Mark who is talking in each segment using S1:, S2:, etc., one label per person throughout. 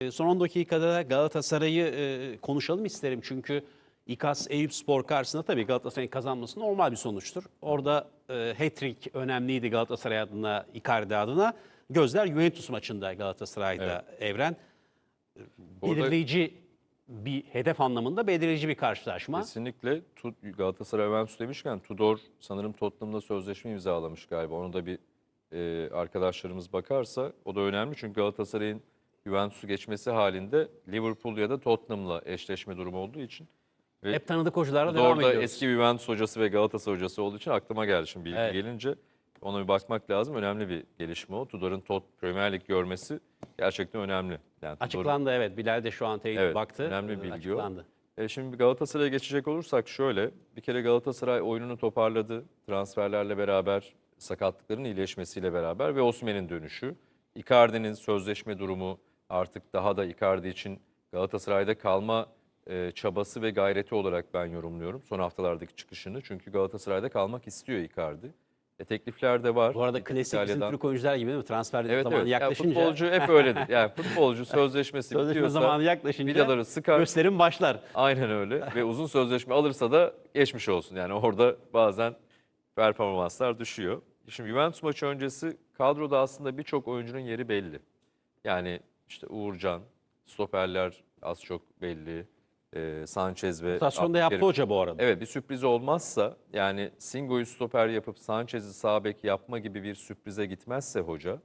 S1: E, Son 10 dakikada da Galatasaray'ı e, konuşalım isterim. Çünkü İKAS Eyüp Spor karşısında tabii Galatasaray'ın kazanması normal bir sonuçtur. Orada e, hat-trick önemliydi Galatasaray adına, Icardi adına. Gözler Juventus maçında Galatasaray'da Evren.
S2: Orada-
S1: Belirleyici bir hedef anlamında belirleyici bir karşılaşma.
S2: Kesinlikle Tut- Galatasaray Juventus demişken Tudor sanırım Tottenham'da sözleşme imzalamış galiba. Onu da bir e, arkadaşlarımız bakarsa o da önemli. Çünkü Galatasaray'ın Juventus'u geçmesi halinde Liverpool ya da Tottenham'la eşleşme durumu olduğu için. Ve
S1: Hep tanıdık hocalarla devam
S2: da
S1: ediyoruz.
S2: eski Juventus hocası ve Galatasaray hocası olduğu için aklıma geldi şimdi bilgi
S1: Evet.
S2: gelince. Ona bir bakmak lazım. Önemli bir gelişme o. Tudor'un Tot Premier Lig görmesi gerçekten önemli. Yani Tudor'un-
S1: Açıklandı evet. Bilal de şu an teyit
S2: Evet,
S1: baktı.
S2: önemli bir bilgi o.
S1: Açıklandı.
S2: E şimdi Galatasaray'a geçecek olursak şöyle. Bir kere Galatasaray oyununu toparladı. Transferlerle beraber, sakatlıkların iyileşmesiyle beraber ve Osimhen'in dönüşü. Icardi'nin sözleşme durumu artık daha da Icardi için Galatasaray'da kalma e, çabası ve gayreti olarak ben yorumluyorum. Son haftalardaki çıkışını. Çünkü Galatasaray'da kalmak istiyor Icardi. E, teklifler de var.
S1: Bu arada klasik bizim
S2: İtalya'dan-
S1: Türk oyuncular gibi değil mi? Transfer
S2: Evet
S1: zamanı
S2: evet. Ya
S1: yaklaşınca.
S2: futbolcu hep öyledir. Yani futbolcu sözleşmesi
S1: Sözleşme
S2: bitiyorsa
S1: zamanı yaklaşınca
S2: vidaları sıkar.
S1: gösterim başlar.
S2: Aynen öyle ve uzun sözleşme alırsa da geçmiş olsun. Yani orada bazen performanslar düşüyor. Şimdi Juventus maçı öncesi kadroda aslında birçok oyuncunun yeri belli. Yani işte Uğurcan, stoperler az çok belli. Ee, Sanchez ve
S1: Rotasyonda yaptı hoca bu arada.
S2: Evet bir sürpriz olmazsa yani Singo'yu stoper yapıp Sanchez'i sağ bek yapma gibi bir sürprize gitmezse hoca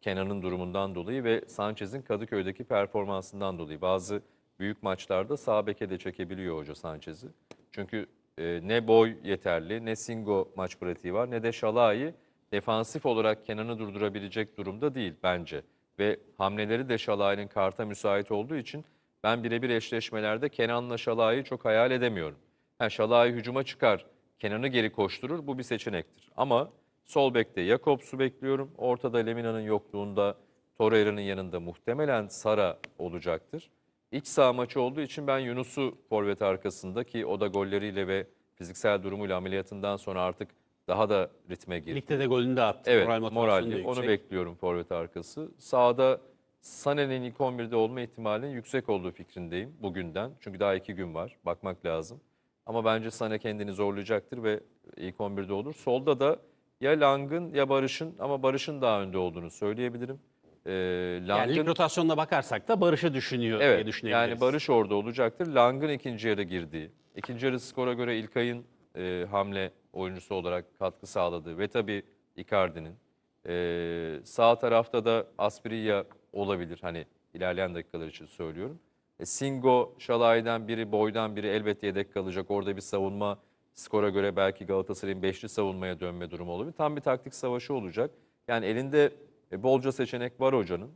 S2: Kenan'ın durumundan dolayı ve Sanchez'in Kadıköy'deki performansından dolayı bazı büyük maçlarda sağ beke de çekebiliyor hoca Sanchez'i. Çünkü e, ne boy yeterli ne Singo maç pratiği var ne de Şalai defansif olarak Kenan'ı durdurabilecek durumda değil bence. Ve hamleleri de Şalai'nin karta müsait olduğu için ben birebir eşleşmelerde Kenan'la Şalai'yi çok hayal edemiyorum. Ha, Şalai hücuma çıkar, Kenan'ı geri koşturur bu bir seçenektir. Ama sol bekte Jakobs'u bekliyorum. Ortada Lemina'nın yokluğunda Torreira'nın yanında muhtemelen Sara olacaktır. İç saha maçı olduğu için ben Yunus'u forvet arkasında ki o da golleriyle ve fiziksel durumuyla ameliyatından sonra artık daha da ritme girdi.
S1: Ligde de golünü de attı.
S2: Evet,
S1: Moral da
S2: moralli. Onu bekliyorum forvet arkası. Sağda Sané'nin ilk 11'de olma ihtimalinin yüksek olduğu fikrindeyim bugünden. Çünkü daha iki gün var. Bakmak lazım. Ama bence Sané kendini zorlayacaktır ve ilk 11'de olur. Solda da ya Lang'ın ya Barış'ın ama Barış'ın daha önde olduğunu söyleyebilirim. Ee,
S1: Yani
S2: Lang'ın
S1: lig rotasyonuna bakarsak da Barış'ı düşünüyor diye
S2: Evet
S1: düşünebiliriz.
S2: yani Barış orada olacaktır. Lang'ın ikinci yarı girdiği. İkinci yarı skora göre İlkay'ın e, hamle oyuncusu olarak katkı sağladığı ve tabii Icardi'nin. E, sağ tarafta da Asprilla olabilir. Hani ilerleyen dakikalar için söylüyorum. E, Singo, Şalay'dan biri, boydan biri elbette yedek kalacak. Orada bir savunma skora göre belki Galatasaray'ın beşli savunmaya dönme durumu olabilir. Tam bir taktik savaşı olacak. Yani elinde e, bolca seçenek var hocanın.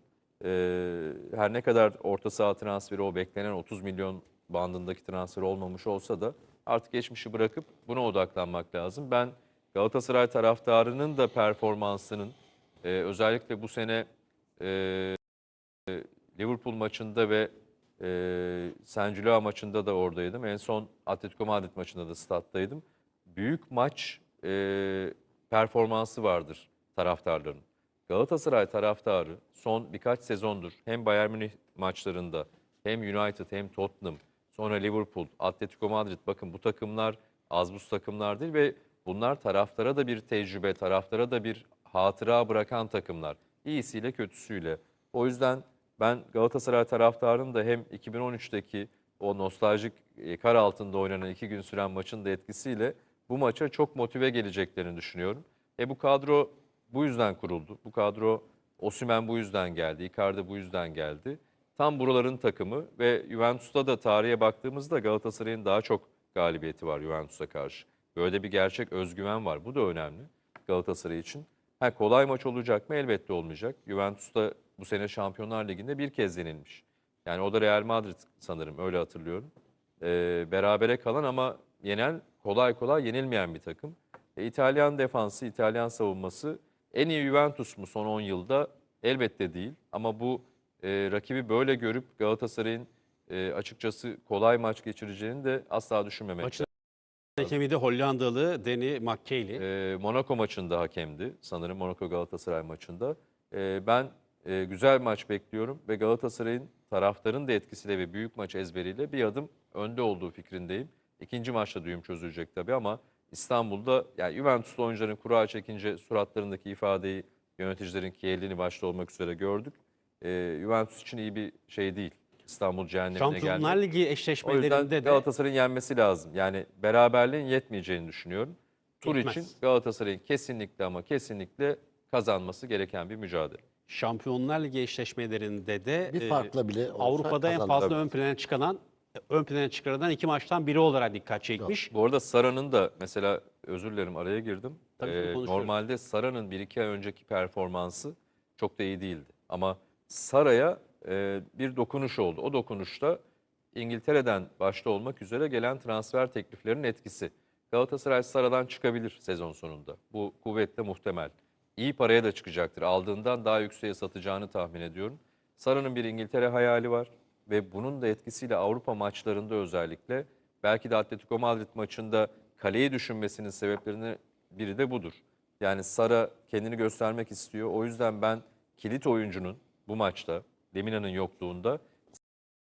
S2: Ee, her ne kadar orta saha transferi o beklenen 30 milyon bandındaki transfer olmamış olsa da artık geçmişi bırakıp buna odaklanmak lazım. Ben Galatasaray taraftarının da performansının e, özellikle bu sene e, Liverpool maçında ve e, San Gilao maçında da oradaydım. En son Atletico Madrid maçında da stat'taydım. Büyük maç e, performansı vardır taraftarların. Galatasaray taraftarı son birkaç sezondur hem Bayern Münih maçlarında hem United hem Tottenham sonra Liverpool, Atletico Madrid bakın bu takımlar az buz takımlar değil ve bunlar taraftara da bir tecrübe, taraftara da bir hatıra bırakan takımlar. İyisiyle kötüsüyle. O yüzden ben Galatasaray taraftarının da hem 2013'teki o nostaljik e, kar altında oynanan iki gün süren maçın da etkisiyle bu maça çok motive geleceklerini düşünüyorum. E bu kadro bu yüzden kuruldu. Bu kadro Osimhen bu yüzden geldi. Icardi bu yüzden geldi. Tam buraların takımı ve Juventus'ta da tarihe baktığımızda Galatasaray'ın daha çok galibiyeti var Juventus'a karşı. Böyle bir gerçek özgüven var. Bu da önemli Galatasaray için. Ha, kolay maç olacak mı? Elbette olmayacak. Juventus'ta bu sene Şampiyonlar Ligi'nde bir kez yenilmiş. Yani o da Real Madrid sanırım öyle hatırlıyorum. Ee, berabere kalan ama yenen kolay kolay yenilmeyen bir takım. E, İtalyan defansı, İtalyan savunması en iyi Juventus mu son 10 yılda? Elbette değil. Ama bu e, rakibi böyle görüp Galatasaray'ın e, açıkçası kolay maç geçireceğini de asla düşünmemek
S1: Maçın hakemi de Hollandalı Danny McKay'li.
S2: e, Monaco maçında hakemdi. Sanırım Monaco Galatasaray maçında. E, ben e, güzel maç bekliyorum ve Galatasaray'ın taraftarın da etkisiyle ve büyük maç ezberiyle bir adım önde olduğu fikrindeyim. İkinci maçta düğüm çözülecek tabii ama İstanbul'da yani Juventus'ta oyuncuların kura çekince suratlarındaki ifadeyi yöneticilerin Chiellini başta olmak üzere gördük. E, Juventus için iyi bir şey değil. İstanbul cehennemine
S1: Şampiyonlar
S2: gelmek.
S1: Ligi
S2: O yüzden
S1: eşleşmelerinde de
S2: Galatasaray'ın yenmesi lazım. Yani beraberliğin yetmeyeceğini düşünüyorum. Tur
S1: Yetmez.
S2: için Galatasaray'ın kesinlikle ama kesinlikle kazanması gereken bir mücadele.
S1: Şampiyonlar Ligi eşleşmelerinde de
S3: Bir
S1: e,
S3: farkla bile olsa
S1: Avrupa'da en fazla ön plana çıkaran ön plana çıkarılan iki maçtan biri olarak dikkat çekmiş.
S2: Bu arada Sara'nın da mesela özür dilerim araya girdim.
S1: Tabii,
S2: Ee, normalde Sara'nın bir iki ay önceki performansı çok da iyi değildi. Ama Sara'ya e, bir dokunuş oldu. O dokunuşta İngiltere'den başta olmak üzere gelen transfer tekliflerinin etkisi. Galatasaray Sara'dan çıkabilir sezon sonunda. Bu kuvvetle muhtemel. İyi paraya da çıkacaktır. Aldığından daha yükseğe satacağını tahmin ediyorum. Sara'nın bir İngiltere hayali var ve bunun da etkisiyle Avrupa maçlarında özellikle belki de Atletico Madrid maçında kaleyi düşünmesinin sebeplerinden biri de budur. Yani Sara kendini göstermek istiyor. O yüzden ben kilit oyuncunun bu maçta Lemina'nın yokluğunda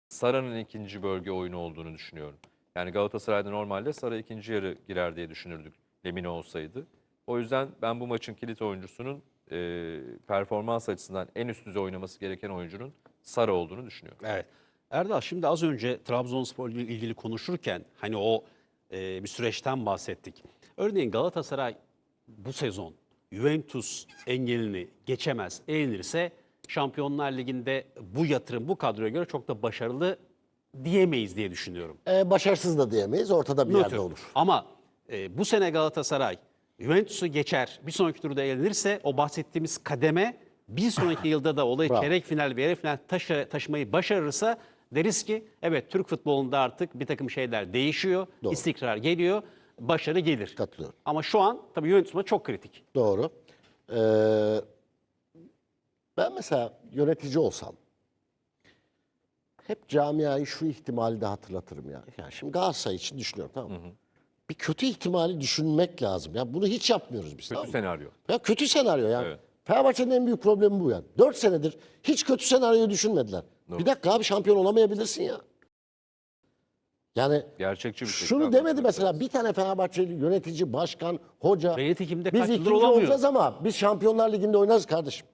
S2: Sara'nın ikinci bölge oyunu olduğunu düşünüyorum. Yani Galatasaray'da normalde Sara ikinci yarı girer diye düşünürdük Lemina olsaydı. O yüzden ben bu maçın kilit oyuncusunun e, performans açısından en üst düzey oynaması gereken oyuncunun Sara olduğunu düşünüyorum.
S1: Evet. Erdal şimdi az önce Trabzonspor ile ilgili konuşurken hani o e, bir süreçten bahsettik. Örneğin Galatasaray bu sezon Juventus engelini geçemez, eğlenirse Şampiyonlar Ligi'nde bu yatırım bu kadroya göre çok da başarılı diyemeyiz diye düşünüyorum.
S3: Ee, başarısız da diyemeyiz. Ortada bir
S1: Nötr.
S3: yerde olur.
S1: Ama e, bu sene Galatasaray Juventus'u geçer, bir sonraki turda elenirse o bahsettiğimiz kademe bir sonraki yılda da olayı
S3: Bravo.
S1: çeyrek final ve yarı final taşı, taşımayı başarırsa deriz ki evet Türk futbolunda artık bir takım şeyler değişiyor,
S3: Doğru.
S1: istikrar geliyor, başarı gelir.
S3: Katılıyorum.
S1: Ama şu an tabii Juventus maçı çok kritik.
S3: Doğru. Ee, ben mesela yönetici olsam hep camiayı şu ihtimali de hatırlatırım ya. Yani şimdi Galatasaray için düşünüyorum tamam mı? Bir kötü ihtimali düşünmek lazım. Ya bunu hiç yapmıyoruz biz.
S2: Kötü
S3: tamam
S2: senaryo.
S3: Ya kötü senaryo yani.
S2: Evet.
S3: Fenerbahçe'nin en büyük problemi bu yani. 4 senedir hiç kötü senaryoyu düşünmediler.
S2: Doğru.
S3: Bir dakika abi şampiyon olamayabilirsin ya. Yani
S2: Gerçekçi bir
S3: şunu
S2: şekilde
S3: demedi mesela
S2: lazım.
S3: bir tane Fenerbahçeli yönetici, başkan, hoca.
S1: Ve nitekim de
S3: biz ikinci
S1: olamıyor.
S3: olacağız ama biz Şampiyonlar Ligi'nde oynarız kardeşim.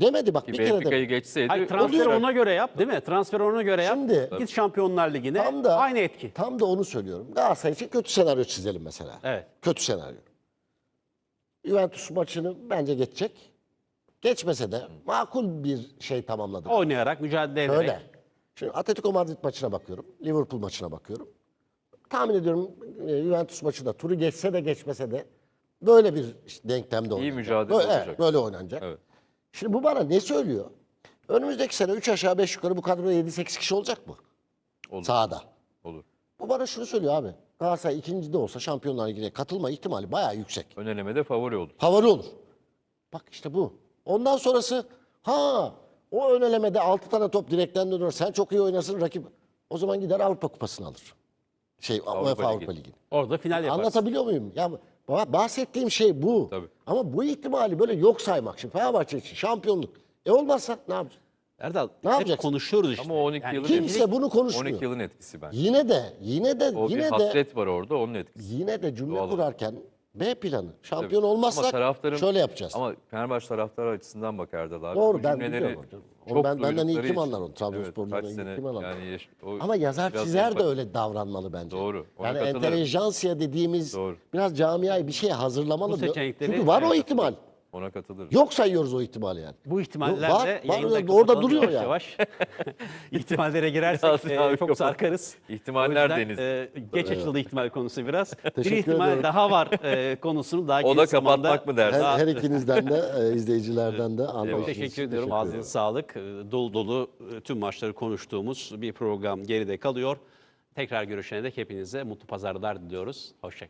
S3: Demedi bak
S2: Ki
S3: bir kere
S2: Benfica'yı
S3: de.
S2: geçseydi
S1: Hayır, transferi
S2: olacak.
S1: ona göre yap değil mi? Transferi ona göre yap.
S3: Şimdi-
S1: Git Şampiyonlar Ligi'ne
S3: Tam da
S1: aynı etki.
S3: Tam da onu söylüyorum. Galatasaray için kötü senaryo çizelim mesela.
S1: Evet.
S3: Kötü senaryo. Juventus maçını bence geçecek. Geçmese de makul bir şey tamamladı.
S1: Oynayarak, mücadele ederek.
S3: Öyle. Şimdi Atletico Madrid maçına bakıyorum. Liverpool maçına bakıyorum. Tahmin ediyorum e, Juventus maçında turu geçse de geçmese de böyle bir işte denklemde oynanacak.
S2: mücadele
S3: böyle,
S2: olacak.
S3: Evet, böyle oynanacak.
S2: Evet.
S3: Şimdi bu bana ne söylüyor? Önümüzdeki sene 3 aşağı 5 yukarı bu kadroda 7-8 kişi olacak mı?
S2: Olur.
S3: Sahada.
S2: Olur.
S3: Bu bana şunu söylüyor abi. Galatasaray ikinci de olsa Şampiyonlar Ligi'ne katılma ihtimali bayağı yüksek.
S2: Ön elemede favori olur.
S3: Favori olur. Bak işte bu. Ondan sonrası ha o ön elemede 6 tane top direkten dönüyor. Sen çok iyi oynarsın rakip. O zaman gider Avrupa Kupası'nı alır. Şey UEFA
S2: Ligi.
S3: Avrupa Ligi'ni.
S1: Orada final yaparsın.
S3: Anlatabiliyor muyum? Ya bahsettiğim şey bu.
S2: Tabii.
S3: Ama bu ihtimali böyle yok saymak. Şimdi Fenerbahçe için şampiyonluk. E olmazsa ne yapacağız?
S1: Erdal
S3: Ne
S1: hep
S3: yapacaksın?
S1: konuşuyoruz işte.
S2: Ama o 12 yılın
S3: Kimse
S2: etkisi.
S3: bunu konuşmuyor.
S2: 12 yılın etkisi bence.
S3: Yine de yine de
S2: O bir
S3: yine de
S2: hasret var orada onun etkisi.
S3: yine de cümle
S2: Doğal
S3: kurarken B planı. Şampiyon
S2: Ama
S3: olmazsak
S2: taraftarın-
S3: şöyle yapacağız.
S2: Ama Fenerbahçe taraftarı açısından bak Erdal abi.
S3: Doğru,
S2: Bu
S3: ben
S2: cümleleri
S3: biliyorum hocam. Onu
S2: çok
S3: ben- benden iyi
S2: duydukları
S3: kim
S2: için-
S3: anlar onu? Trabzonsporlulardan
S2: kaç
S3: iyi
S2: sene
S3: kim anlar?
S2: Yani yaş- o
S3: Ama yazar
S2: biraz
S3: çizer de öyle davranmalı bence.
S2: Doğru, ona
S3: Yani
S2: katılırım.
S3: entelejansiya dediğimiz
S2: Doğru.
S3: biraz camiayı bir şeye hazırlamalı.
S1: Bu seçenekleri-
S3: Çünkü var o ihtimal.
S2: Ona katılırım.
S3: Yok sayıyoruz o ihtimali yani.
S1: Bu ihtimaller
S3: Var,
S1: de
S3: var,
S1: yayında
S3: orada duruyor
S1: yavaş
S3: ya.
S1: Yavaş. İhtimallere girersek e, çok
S2: kapat.
S1: sarkarız.
S2: İhtimaller
S1: yüzden,
S2: deniz.
S1: e, geç açıldı ihtimal konusu biraz. bir ihtimal
S3: ediyorum.
S1: daha var e, konusunu daha
S2: O
S1: geniş
S2: da
S1: zamanda-
S2: kapatmak mı dersin?
S3: Her, her ikinizden de e, izleyicilerden de anlayışınız
S1: Teşekkür ediyorum. Ağzınıza sağlık. E, Dolu dolu e, tüm maçları konuştuğumuz bir program geride kalıyor. Tekrar görüşene dek hepinize mutlu pazarlar diliyoruz. Hoşçakalın.